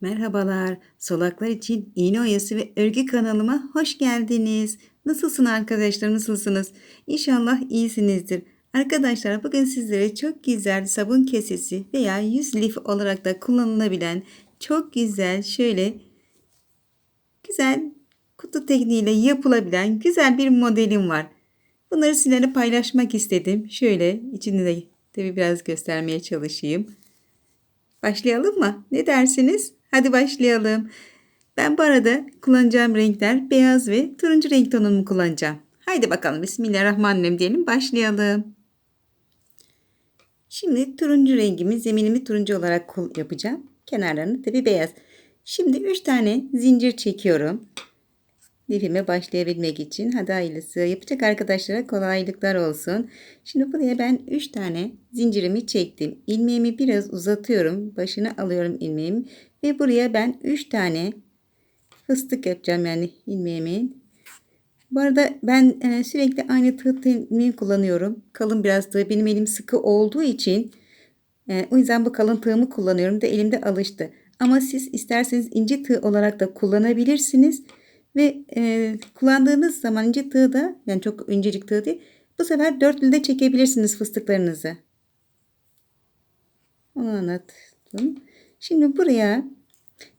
Merhabalar, Solaklar için İğne Oyası ve Örgü kanalıma hoş geldiniz. Nasılsın arkadaşlar, nasılsınız? İnşallah iyisinizdir. Arkadaşlar bugün sizlere çok güzel sabun kesesi veya yüz lif olarak da kullanılabilen çok güzel şöyle güzel kutu tekniğiyle yapılabilen güzel bir modelim var. Bunları sizlerle paylaşmak istedim. Şöyle içini de tabii biraz göstermeye çalışayım. Başlayalım mı? Ne dersiniz? Hadi başlayalım. Ben bu arada kullanacağım renkler beyaz ve turuncu renk tonumu kullanacağım. Haydi bakalım Bismillahirrahmanirrahim diyelim başlayalım. Şimdi turuncu rengimi zeminimi turuncu olarak yapacağım. Kenarlarını tabi beyaz. Şimdi 3 tane zincir çekiyorum. Lifime başlayabilmek için hadi hayırlısı. Yapacak arkadaşlara kolaylıklar olsun. Şimdi buraya ben 3 tane zincirimi çektim. İlmeğimi biraz uzatıyorum. Başını alıyorum ilmeğimi. Ve buraya ben 3 tane fıstık yapacağım yani ilmeğimin. Bu arada ben e, sürekli aynı tığ kullanıyorum. Kalın biraz tığ. Benim elim sıkı olduğu için e, o yüzden bu kalın tığımı kullanıyorum da elimde alıştı. Ama siz isterseniz ince tığ olarak da kullanabilirsiniz. Ve e, kullandığınız zaman ince tığ da yani çok incecik tığ değil. Bu sefer dörtlü de çekebilirsiniz fıstıklarınızı. Onu anlattım. Şimdi buraya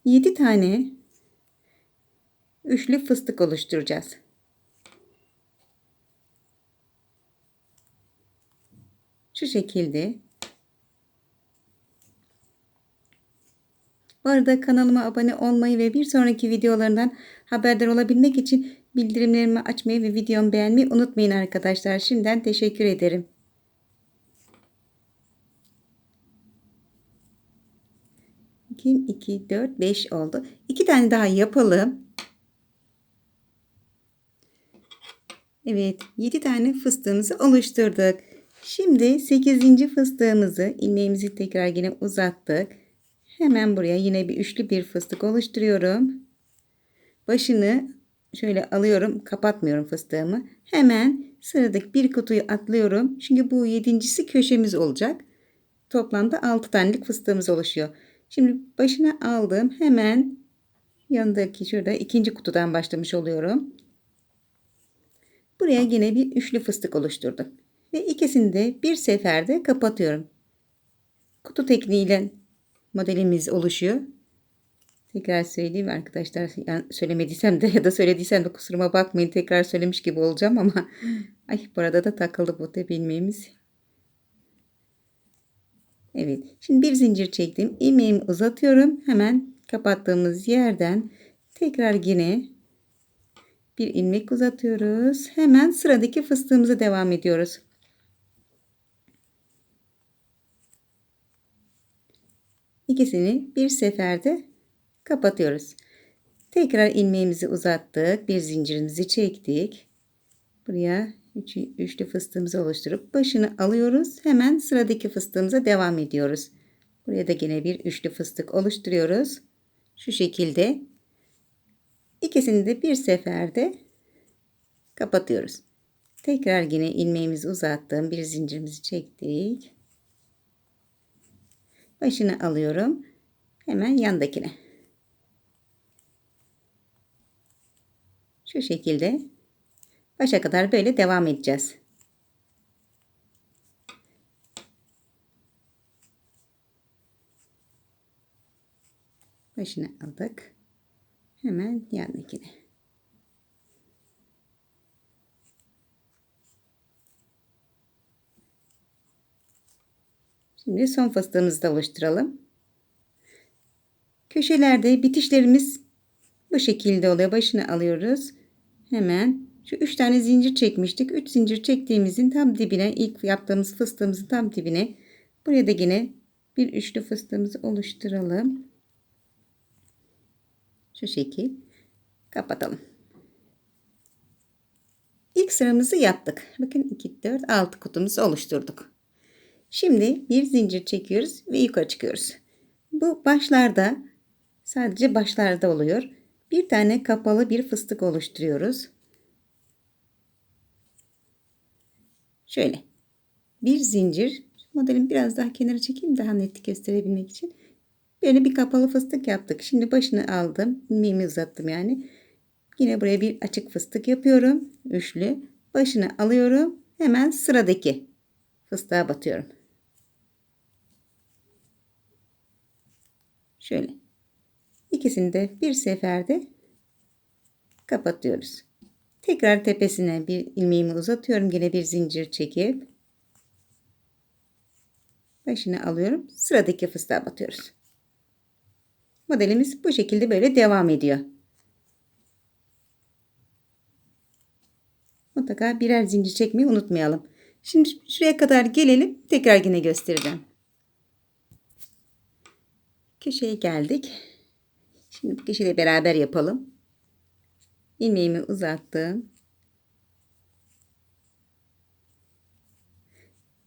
7 tane üçlü fıstık oluşturacağız. Şu şekilde. Bu arada kanalıma abone olmayı ve bir sonraki videolarından haberdar olabilmek için bildirimlerimi açmayı ve videomu beğenmeyi unutmayın arkadaşlar. Şimdiden teşekkür ederim. 2, 2, 4, 5 oldu. 2 tane daha yapalım. Evet 7 tane fıstığımızı oluşturduk. Şimdi 8. fıstığımızı ilmeğimizi tekrar yine uzattık. Hemen buraya yine bir üçlü bir fıstık oluşturuyorum. Başını şöyle alıyorum. Kapatmıyorum fıstığımı. Hemen sıradaki bir kutuyu atlıyorum. Çünkü bu yedincisi köşemiz olacak. Toplamda 6 tanelik fıstığımız oluşuyor. Şimdi başına aldım. Hemen yanındaki şurada ikinci kutudan başlamış oluyorum. Buraya yine bir üçlü fıstık oluşturdum. Ve ikisini de bir seferde kapatıyorum. Kutu tekniğiyle modelimiz oluşuyor. Tekrar söyleyeyim arkadaşlar. Yani söylemediysem de ya da söylediysem de kusuruma bakmayın. Tekrar söylemiş gibi olacağım ama ay bu arada da takıldı bu da bilmemiz. Evet. Şimdi bir zincir çektim. İlmeğimi uzatıyorum. Hemen kapattığımız yerden tekrar yine bir ilmek uzatıyoruz. Hemen sıradaki fıstığımıza devam ediyoruz. İkisini bir seferde kapatıyoruz. Tekrar ilmeğimizi uzattık. Bir zincirimizi çektik. Buraya üç, üçlü fıstığımızı oluşturup başını alıyoruz. Hemen sıradaki fıstığımıza devam ediyoruz. Buraya da yine bir üçlü fıstık oluşturuyoruz. Şu şekilde. İkisini de bir seferde kapatıyoruz. Tekrar yine ilmeğimizi uzattım. Bir zincirimizi çektik. Başını alıyorum. Hemen yandakine. Şu şekilde başa kadar böyle devam edeceğiz. Başını aldık. Hemen yandakine. Şimdi son fıstığımızı da oluşturalım. Köşelerde bitişlerimiz bu şekilde oluyor. Başını alıyoruz. Hemen şu üç tane zincir çekmiştik. Üç zincir çektiğimizin tam dibine ilk yaptığımız fıstığımızın tam dibine buraya da yine bir üçlü fıstığımızı oluşturalım. Şu şekil kapatalım. İlk sıramızı yaptık. Bakın 2, 4, 6 kutumuzu oluşturduk. Şimdi bir zincir çekiyoruz ve yukarı çıkıyoruz. Bu başlarda sadece başlarda oluyor. Bir tane kapalı bir fıstık oluşturuyoruz. Şöyle bir zincir modelimi biraz daha kenara çekeyim daha net gösterebilmek için. Böyle bir kapalı fıstık yaptık. Şimdi başını aldım. ilmeğimi uzattım yani. Yine buraya bir açık fıstık yapıyorum. Üçlü. Başını alıyorum. Hemen sıradaki fıstığa batıyorum. Şöyle. İkisini de bir seferde kapatıyoruz. Tekrar tepesine bir ilmeğimi uzatıyorum. Yine bir zincir çekip başını alıyorum. Sıradaki fıstığa batıyoruz. Modelimiz bu şekilde böyle devam ediyor. Mutlaka birer zincir çekmeyi unutmayalım. Şimdi şuraya kadar gelelim. Tekrar yine göstereceğim. Köşeye geldik. Şimdi bu köşeyle beraber yapalım. İlmeğimi uzattım.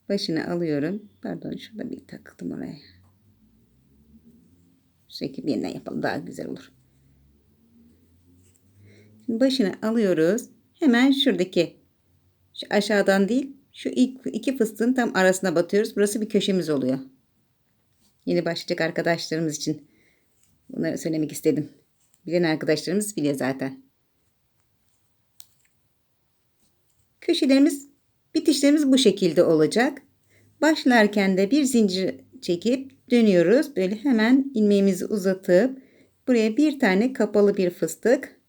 Başını alıyorum. Pardon şurada bir takıldım oraya. Şu şekilde yeniden yapalım. Daha güzel olur. Şimdi başını alıyoruz. Hemen şuradaki şu aşağıdan değil şu ilk iki fıstığın tam arasına batıyoruz. Burası bir köşemiz oluyor. Yeni başlayacak arkadaşlarımız için bunları söylemek istedim. Bilen arkadaşlarımız biliyor zaten. Köşelerimiz bitişlerimiz bu şekilde olacak. Başlarken de bir zincir çekip dönüyoruz. Böyle hemen ilmeğimizi uzatıp buraya bir tane kapalı bir fıstık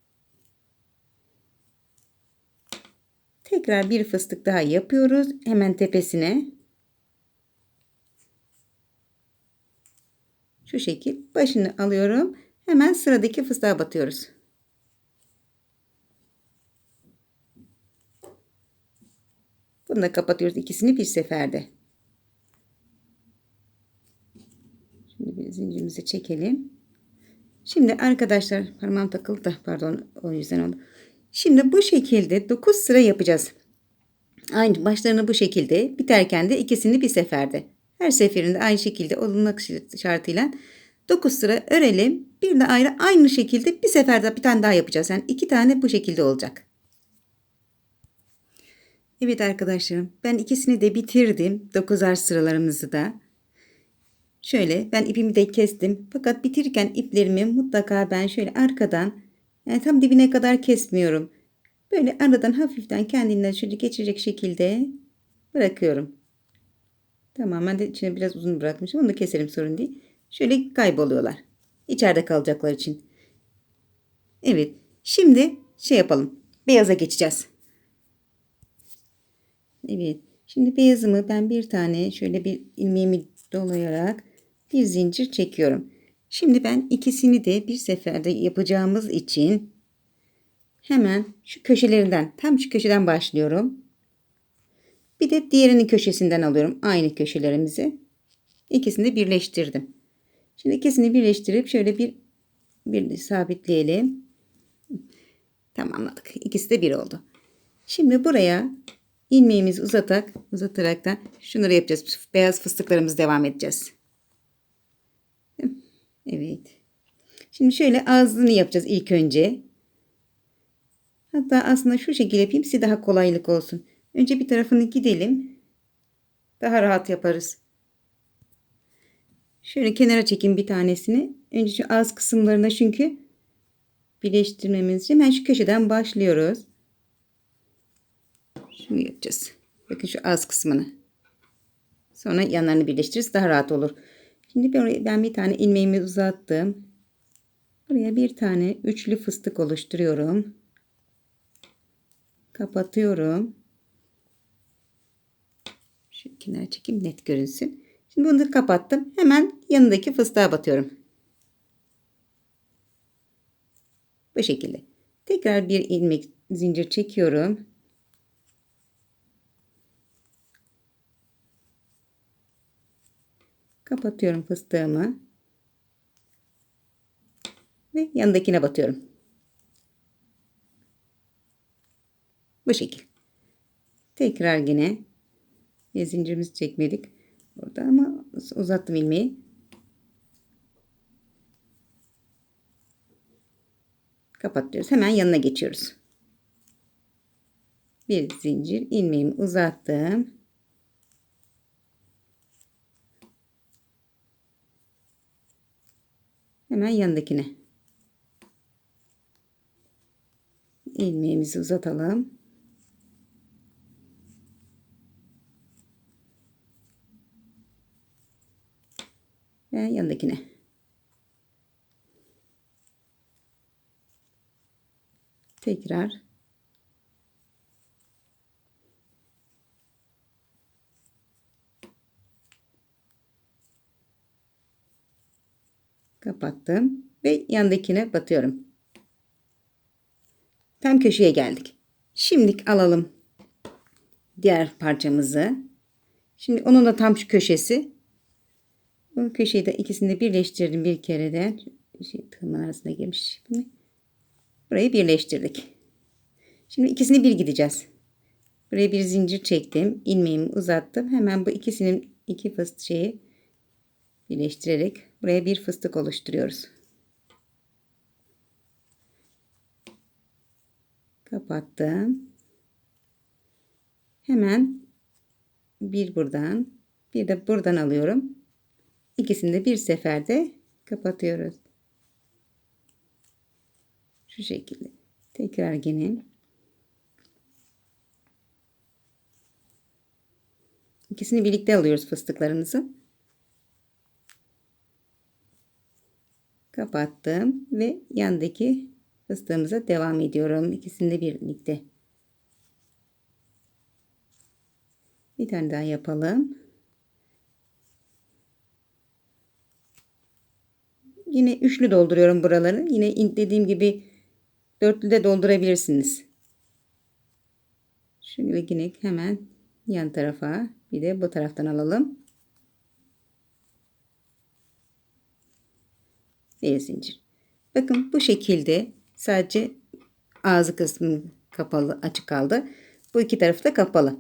Tekrar bir fıstık daha yapıyoruz. Hemen tepesine. Şu şekil başını alıyorum. Hemen sıradaki fıstığa batıyoruz. Bunu da kapatıyoruz ikisini bir seferde. Şimdi bir zincirimizi çekelim. Şimdi arkadaşlar parmağım takıldı da pardon o yüzden oldu. Şimdi bu şekilde 9 sıra yapacağız. Aynı başlarını bu şekilde biterken de ikisini bir seferde. Her seferinde aynı şekilde olmak şartıyla 9 sıra örelim. Bir de ayrı aynı şekilde bir seferde bir tane daha yapacağız. Yani iki tane bu şekilde olacak. Evet arkadaşlarım ben ikisini de bitirdim. 9'ar sıralarımızı da. Şöyle ben ipimi de kestim. Fakat bitirirken iplerimi mutlaka ben şöyle arkadan yani tam dibine kadar kesmiyorum. Böyle aradan hafiften kendinden şöyle geçecek şekilde bırakıyorum. Tamamen de içine biraz uzun bırakmışım. Onu da keselim sorun değil. Şöyle kayboluyorlar. İçeride kalacaklar için. Evet. Şimdi şey yapalım. Beyaza geçeceğiz. Evet. Şimdi beyazımı ben bir tane şöyle bir ilmeğimi dolayarak bir zincir çekiyorum. Şimdi ben ikisini de bir seferde yapacağımız için hemen şu köşelerinden tam şu köşeden başlıyorum. Bir de diğerinin köşesinden alıyorum aynı köşelerimizi. İkisini de birleştirdim. Şimdi ikisini birleştirip şöyle bir bir sabitleyelim. Tamamladık. İkisi de bir oldu. Şimdi buraya ilmeğimizi uzatarak uzatarak da şunları yapacağız. Beyaz fıstıklarımız devam edeceğiz. Evet. Şimdi şöyle ağzını yapacağız ilk önce. Hatta aslında şu şekilde yapayım size daha kolaylık olsun. Önce bir tarafını gidelim. Daha rahat yaparız. Şöyle kenara çekeyim bir tanesini. Önce şu ağız kısımlarına çünkü birleştirmemiz için hemen şu köşeden başlıyoruz. Şunu yapacağız. Bakın şu ağız kısmını. Sonra yanlarını birleştiririz. Daha rahat olur. Şimdi ben bir tane ilmeğimi uzattım. Buraya bir tane üçlü fıstık oluşturuyorum. Kapatıyorum. Şu kenara çekeyim net görünsün. Şimdi bunu da kapattım. Hemen yanındaki fıstığa batıyorum. Bu şekilde. Tekrar bir ilmek zincir çekiyorum. Kapatıyorum fıstığımı. Ve yanındakine batıyorum. Bu şekil. Tekrar yine zincirimizi çekmedik. Burada ama uzattım ilmeği. Kapatıyoruz. Hemen yanına geçiyoruz. Bir zincir ilmeğimi uzattım. Hemen yanındakine. ilmeğimizi uzatalım. Ve yanındakine. Tekrar kapattım ve yandakine batıyorum. Tam köşeye geldik. Şimdilik alalım diğer parçamızı. Şimdi onun da tam şu köşesi. Bu köşeyi de ikisini de birleştirdim bir kere de. Şey, tığımın arasına girmiş. Burayı birleştirdik. Şimdi ikisini bir gideceğiz. Buraya bir zincir çektim. ilmeğimi uzattım. Hemen bu ikisinin iki fıstık şeyi birleştirerek buraya bir fıstık oluşturuyoruz. kapattım. Hemen bir buradan bir de buradan alıyorum. İkisini de bir seferde kapatıyoruz. Şu şekilde. Tekrar yine İkisini birlikte alıyoruz fıstıklarımızı. Kapattım ve yandaki fıstığımıza devam ediyorum. İkisini de birlikte. Bir tane daha yapalım. Yine üçlü dolduruyorum buraları. Yine dediğim gibi dörtlü de doldurabilirsiniz. Şöyle yine hemen yan tarafa bir de bu taraftan alalım. Bir zincir. Bakın bu şekilde Sadece ağzı kısmı kapalı açık kaldı. Bu iki tarafı da kapalı.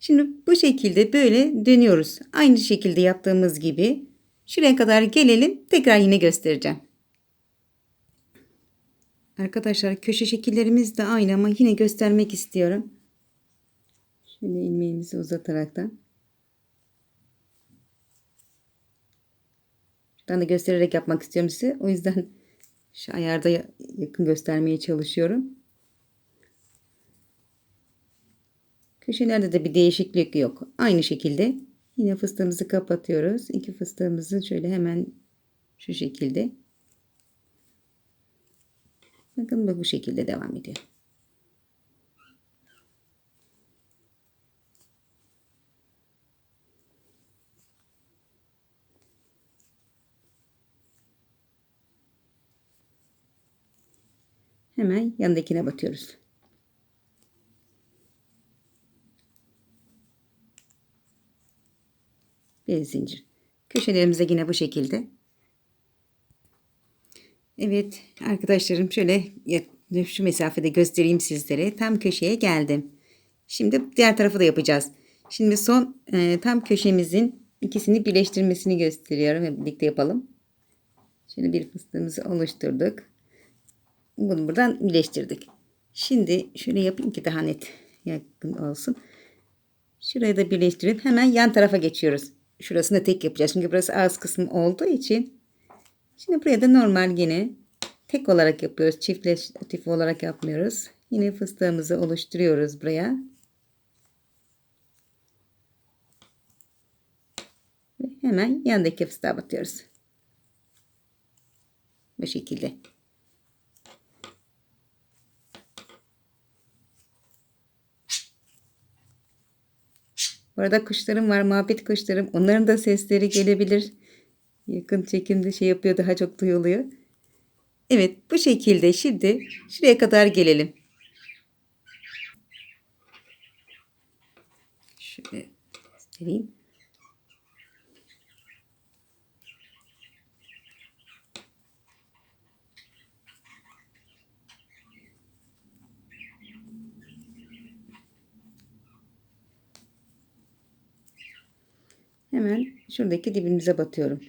Şimdi bu şekilde böyle dönüyoruz. Aynı şekilde yaptığımız gibi şuraya kadar gelelim. Tekrar yine göstereceğim. Arkadaşlar köşe şekillerimiz de aynı ama yine göstermek istiyorum. Şöyle ilmeğimizi uzataraktan. Şuradan da göstererek yapmak istiyorum size. O yüzden şu ayarda yakın göstermeye çalışıyorum. Köşelerde de bir değişiklik yok. Aynı şekilde yine fıstığımızı kapatıyoruz. İki fıstığımızı şöyle hemen şu şekilde. Bakın bu şekilde devam ediyor. Hemen yanındakine batıyoruz. Bir zincir. Köşelerimize yine bu şekilde. Evet arkadaşlarım şöyle şu mesafede göstereyim sizlere. Tam köşeye geldim. Şimdi diğer tarafı da yapacağız. Şimdi son e, tam köşemizin ikisini birleştirmesini gösteriyorum. Birlikte yapalım. Şimdi bir fıstığımızı oluşturduk. Bunu buradan birleştirdik. Şimdi şöyle yapayım ki daha net yakın olsun. Şurayı da birleştirip hemen yan tarafa geçiyoruz. Şurasını tek yapacağız. Çünkü burası ağız kısmı olduğu için. Şimdi buraya da normal yine tek olarak yapıyoruz. Çiftleştif olarak yapmıyoruz. Yine fıstığımızı oluşturuyoruz buraya. Ve hemen yandaki fıstığa batıyoruz. Bu şekilde. Bu arada kuşlarım var. Muhabbet kuşlarım. Onların da sesleri gelebilir. Yakın çekimde şey yapıyor. Daha çok duyuluyor. Evet bu şekilde şimdi şuraya kadar gelelim. Şöyle göstereyim. Hemen şuradaki dibimize batıyorum.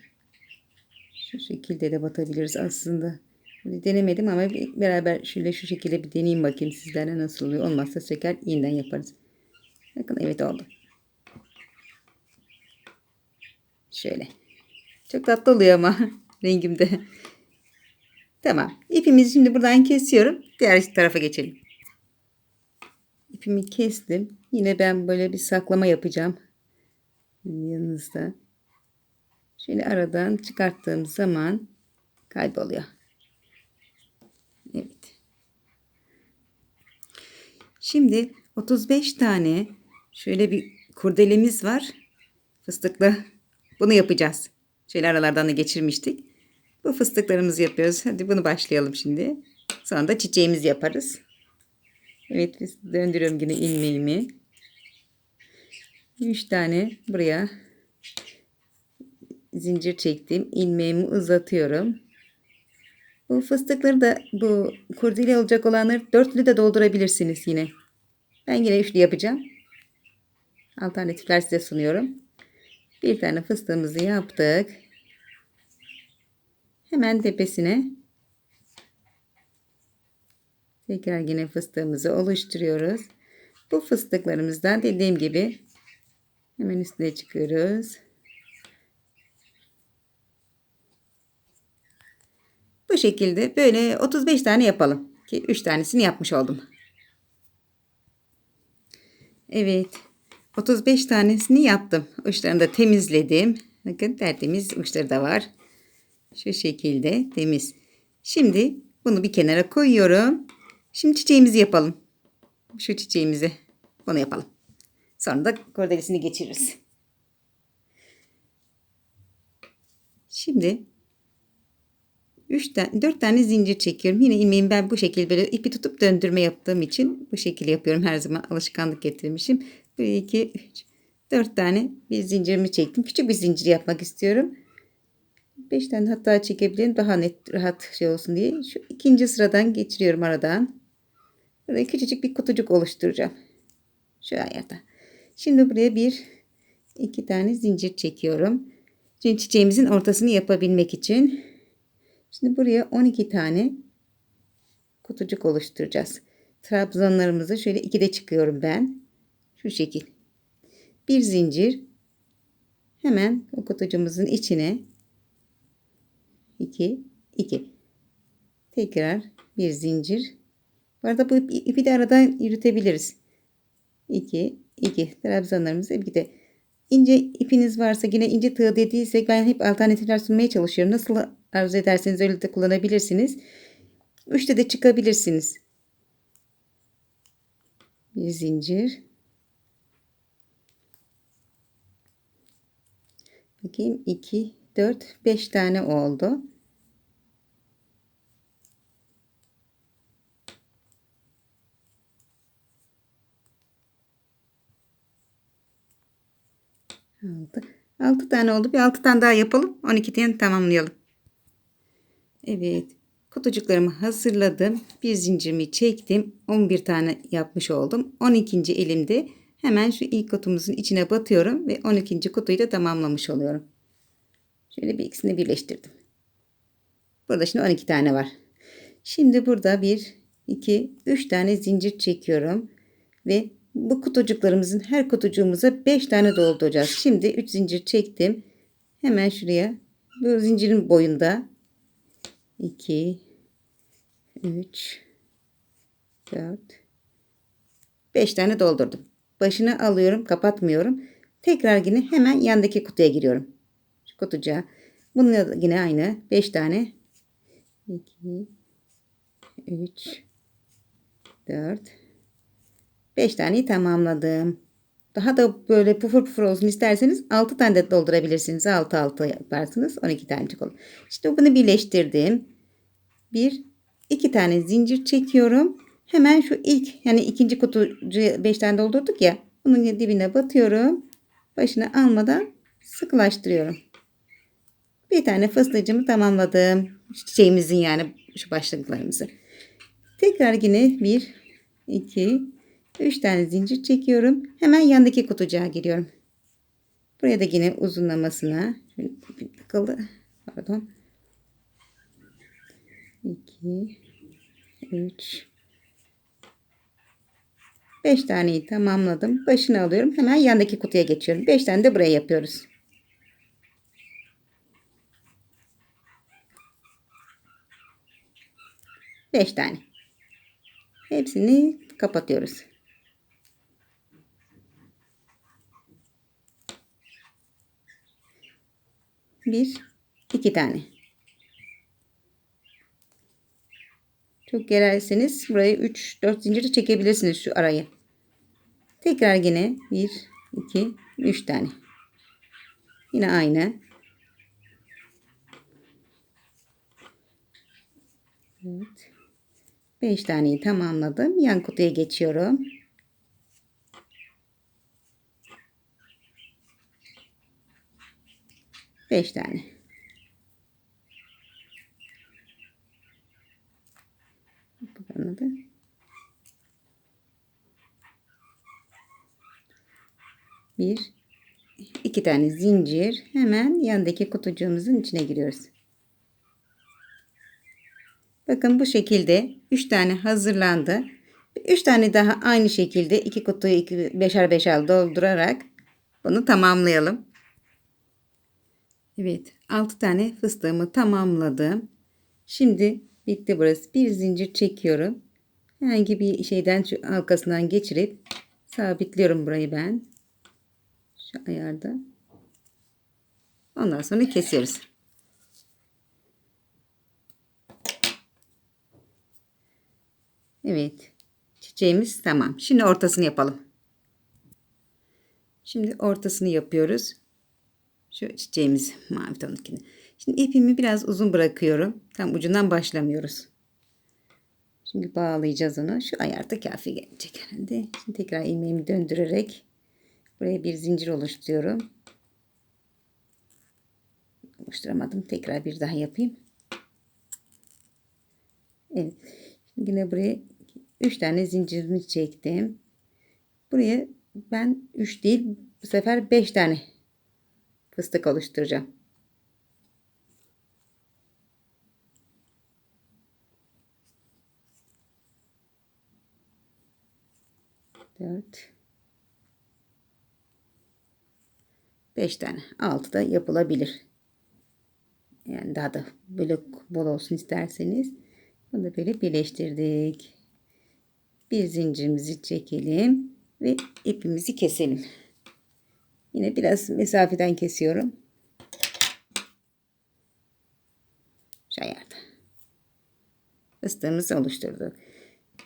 Şu şekilde de batabiliriz aslında. Denemedim ama beraber şöyle şu şekilde bir deneyeyim bakayım sizlerle nasıl oluyor. Olmazsa tekrar yeniden yaparız. Bakın evet oldu. Şöyle. Çok tatlı oluyor ama rengimde. Tamam. İpimizi şimdi buradan kesiyorum. Diğer tarafa geçelim. İpimi kestim. Yine ben böyle bir saklama yapacağım. Yanınızda. Şöyle aradan çıkarttığım zaman kayboluyor. Evet. Şimdi 35 tane şöyle bir kurdelemiz var. Fıstıklı. Bunu yapacağız. Şöyle aralardan da geçirmiştik. Bu fıstıklarımızı yapıyoruz. Hadi bunu başlayalım şimdi. Sonra da çiçeğimizi yaparız. Evet döndürüyorum yine ilmeğimi. 3 tane buraya zincir çektim. ilmeğimi uzatıyorum. Bu fıstıkları da bu kurdele olacak olanları dörtlü de doldurabilirsiniz yine. Ben yine üçlü yapacağım. Alternatifler size sunuyorum. Bir tane fıstığımızı yaptık. Hemen tepesine tekrar yine fıstığımızı oluşturuyoruz. Bu fıstıklarımızdan dediğim gibi hemen üstüne çıkıyoruz. Bu şekilde böyle 35 tane yapalım. Ki 3 tanesini yapmış oldum. Evet. 35 tanesini yaptım. Uçlarını da temizledim. Bakın tertemiz uçları da var. Şu şekilde temiz. Şimdi bunu bir kenara koyuyorum. Şimdi çiçeğimizi yapalım. Şu çiçeğimizi. Bunu yapalım. Sonra da kordelesini geçiririz. Şimdi 3 tane 4 tane zincir çekiyorum. Yine ilmeğimi ben bu şekilde böyle ipi tutup döndürme yaptığım için bu şekilde yapıyorum. Her zaman alışkanlık getirmişim. 1 2 3 4 tane bir zincirimi çektim. Küçük bir zincir yapmak istiyorum. 5 tane hatta çekebilirim. Daha net rahat şey olsun diye. Şu ikinci sıradan geçiriyorum aradan. Buraya küçücük bir kutucuk oluşturacağım. Şu ayarda. Şimdi buraya bir iki tane zincir çekiyorum. Şimdi çiçeğimizin ortasını yapabilmek için. Şimdi buraya 12 tane kutucuk oluşturacağız. Trabzanlarımızı şöyle ikide çıkıyorum ben. Şu şekil. Bir zincir hemen o kutucuğumuzun içine 2 2 tekrar bir zincir bu arada bu ipi de aradan yürütebiliriz 2 2 trabzanlarımızı bir de ince ipiniz varsa yine ince tığ dediysek ben hep alternatifler sunmaya çalışıyorum. Nasıl arzu ederseniz öyle de kullanabilirsiniz. 3'te de çıkabilirsiniz. Bir zincir. Bakayım. 2 4 5 tane oldu Altı. 6 tane oldu. Bir 6 tane daha yapalım. 12 tane tamamlayalım. Evet. Kutucuklarımı hazırladım. Bir zincirimi çektim. 11 tane yapmış oldum. 12. elimde hemen şu ilk kutumuzun içine batıyorum ve 12. kutuyu da tamamlamış oluyorum. Şöyle bir ikisini birleştirdim. Burada şimdi 12 tane var. Şimdi burada 1 2 3 tane zincir çekiyorum ve bu kutucuklarımızın her kutucuğumuza 5 tane dolduracağız. Şimdi 3 zincir çektim. Hemen şuraya bu zincirin boyunda 2 3 4 5 tane doldurdum. Başını alıyorum, kapatmıyorum. Tekrar yine hemen yandaki kutuya giriyorum. Şu kutucuğa. Bunun yine aynı 5 tane 2 3 4 5 taneyi tamamladım. Daha da böyle pufur pufur olsun isterseniz 6 tane de doldurabilirsiniz. 6 6 yaparsınız. 12 tanecik olur. İşte bunu birleştirdim. Bir, iki tane zincir çekiyorum. Hemen şu ilk yani ikinci kutucuya 5 tane doldurduk ya. Bunun dibine batıyorum. Başına almadan sıkılaştırıyorum. Bir tane fıstığımı tamamladım. Çiçeğimizin yani şu başlıklarımızı. Tekrar yine 1, 2, 3 tane zincir çekiyorum. Hemen yandaki kutucuğa giriyorum. Buraya da yine uzunlamasına şöyle bir takıldı. Pardon. 2 3 5 taneyi tamamladım. Başını alıyorum. Hemen yandaki kutuya geçiyorum. 5 tane de buraya yapıyoruz. 5 tane. Hepsini kapatıyoruz. Bir, iki tane. Çok gelerseniz burayı 3 4 zincir çekebilirsiniz şu arayı. Tekrar yine 1 2 3 tane. Yine aynı. Evet. 5 taneyi tamamladım. Yan kutuya geçiyorum. Beş tane. Buradan da bir iki tane zincir hemen yandaki kutucuğumuzun içine giriyoruz. Bakın bu şekilde 3 tane hazırlandı. 3 tane daha aynı şekilde iki kutuyu iki, beşer beşer doldurarak bunu tamamlayalım. Evet 6 tane fıstığımı tamamladım. Şimdi bitti burası. Bir zincir çekiyorum. Herhangi bir şeyden şu halkasından geçirip sabitliyorum burayı ben. Şu ayarda. Ondan sonra kesiyoruz. Evet. Çiçeğimiz tamam. Şimdi ortasını yapalım. Şimdi ortasını yapıyoruz. Şu çiçeğimiz mavi tonunkini. Şimdi ipimi biraz uzun bırakıyorum. Tam ucundan başlamıyoruz. Şimdi bağlayacağız onu. Şu ayarda kafi gelecek herhalde. Şimdi tekrar ilmeğimi döndürerek buraya bir zincir oluşturuyorum. Oluşturamadım. Tekrar bir daha yapayım. Evet. Şimdi yine buraya 3 tane zincirimi çektim. Buraya ben 3 değil bu sefer 5 tane fıstık oluşturacağım. Dört. Beş tane. Altı da yapılabilir. Yani daha da böyle bol olsun isterseniz. Bunu da böyle birleştirdik. Bir zincirimizi çekelim ve ipimizi keselim. Yine biraz mesafeden kesiyorum. Şu ayarda. Fıstığımızı oluşturduk.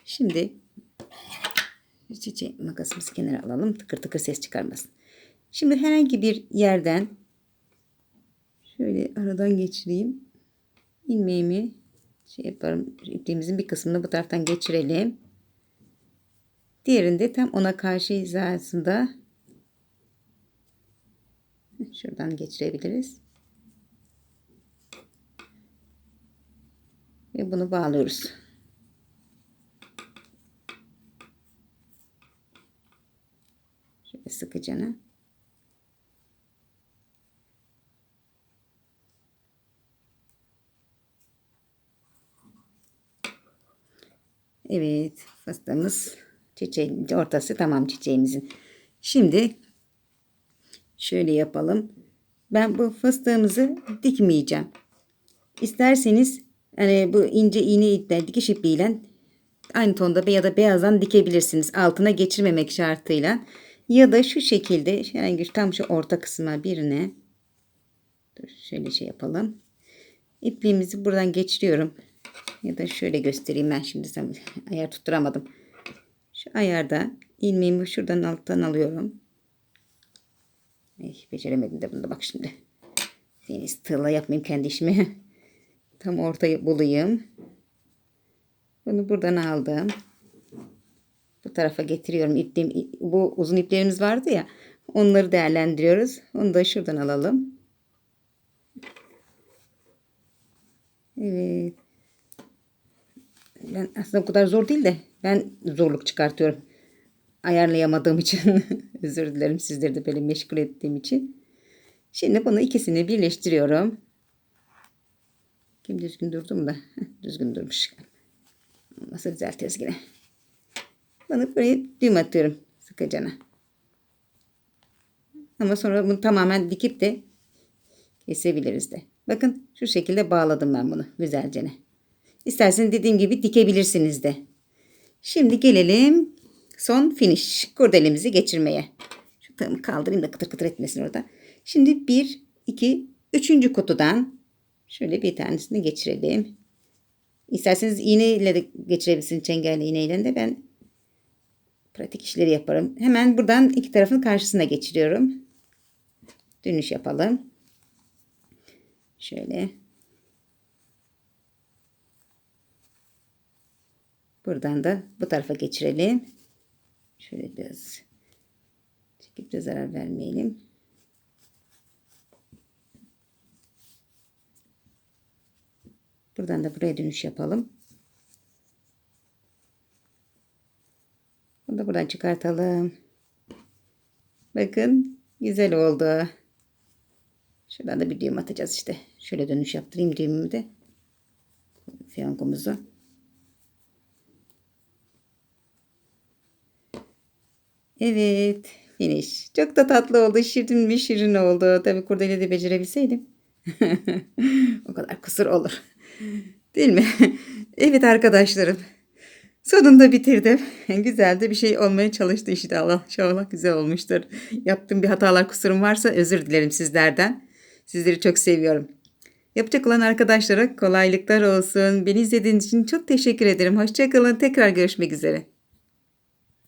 Şimdi çiçeği makasımızı kenara alalım. Tıkır tıkır ses çıkarmasın. Şimdi herhangi bir yerden şöyle aradan geçireyim. ilmeğimi şey yaparım. İpliğimizin bir kısmını bu taraftan geçirelim. Diğerinde tam ona karşı hizasında şuradan geçirebiliriz. Ve bunu bağlıyoruz. Şöyle sıkıcana. Evet fıstığımız çiçeğin ortası tamam çiçeğimizin. Şimdi şöyle yapalım. Ben bu fıstığımızı dikmeyeceğim. İsterseniz hani bu ince iğne iple dikiş ipliğiyle aynı tonda ya da beyazdan dikebilirsiniz. Altına geçirmemek şartıyla. Ya da şu şekilde herhangi tam şu orta kısma birine dur şöyle şey yapalım. İpliğimizi buradan geçiriyorum. Ya da şöyle göstereyim ben şimdi sen ayar tutturamadım. Şu ayarda ilmeğimi şuradan alttan alıyorum. Ay, beceremedim de bunda bak şimdi. Deniz tığla yapmayayım kendi işimi. Tam ortayı bulayım. Bunu buradan aldım. Bu tarafa getiriyorum. İpliğim, bu uzun iplerimiz vardı ya. Onları değerlendiriyoruz. Onu da şuradan alalım. Evet. Ben aslında o kadar zor değil de ben zorluk çıkartıyorum. Ayarlayamadığım için. Özür dilerim sizleri de böyle meşgul ettiğim için. Şimdi bunu ikisini birleştiriyorum. Kim düzgün durdu mu da? düzgün durmuş. Nasıl düzeltiriz yine. Bunu buraya düğüm atıyorum sıkıcana. Ama sonra bunu tamamen dikip de kesebiliriz de. Bakın şu şekilde bağladım ben bunu güzelce. İsterseniz dediğim gibi dikebilirsiniz de. Şimdi gelelim son finish kurdelemizi geçirmeye. Şu tığımı kaldırayım da kıtır kıtır etmesin orada. Şimdi 1, 2, 3. kutudan şöyle bir tanesini geçirelim. İsterseniz iğneyle de geçirebilirsiniz çengelli iğneyle de ben pratik işleri yaparım. Hemen buradan iki tarafın karşısına geçiriyorum. Dönüş yapalım. Şöyle. Buradan da bu tarafa geçirelim. Şöyle biraz çekip de zarar vermeyelim. Buradan da buraya dönüş yapalım. Bunu da buradan çıkartalım. Bakın güzel oldu. Şuradan da bir düğüm atacağız işte. Şöyle dönüş yaptırayım düğümümü de. Fiyankumuzu. Evet. Finish. Çok da tatlı oldu. Şirin bir şirin oldu. Tabii kurdele de becerebilseydim. o kadar kusur olur. Değil mi? evet arkadaşlarım. Sonunda bitirdim. Güzel de bir şey olmaya çalıştı işte Allah. İnşallah güzel olmuştur. Yaptığım bir hatalar kusurum varsa özür dilerim sizlerden. Sizleri çok seviyorum. Yapacak olan arkadaşlara kolaylıklar olsun. Beni izlediğiniz için çok teşekkür ederim. Hoşçakalın. Tekrar görüşmek üzere.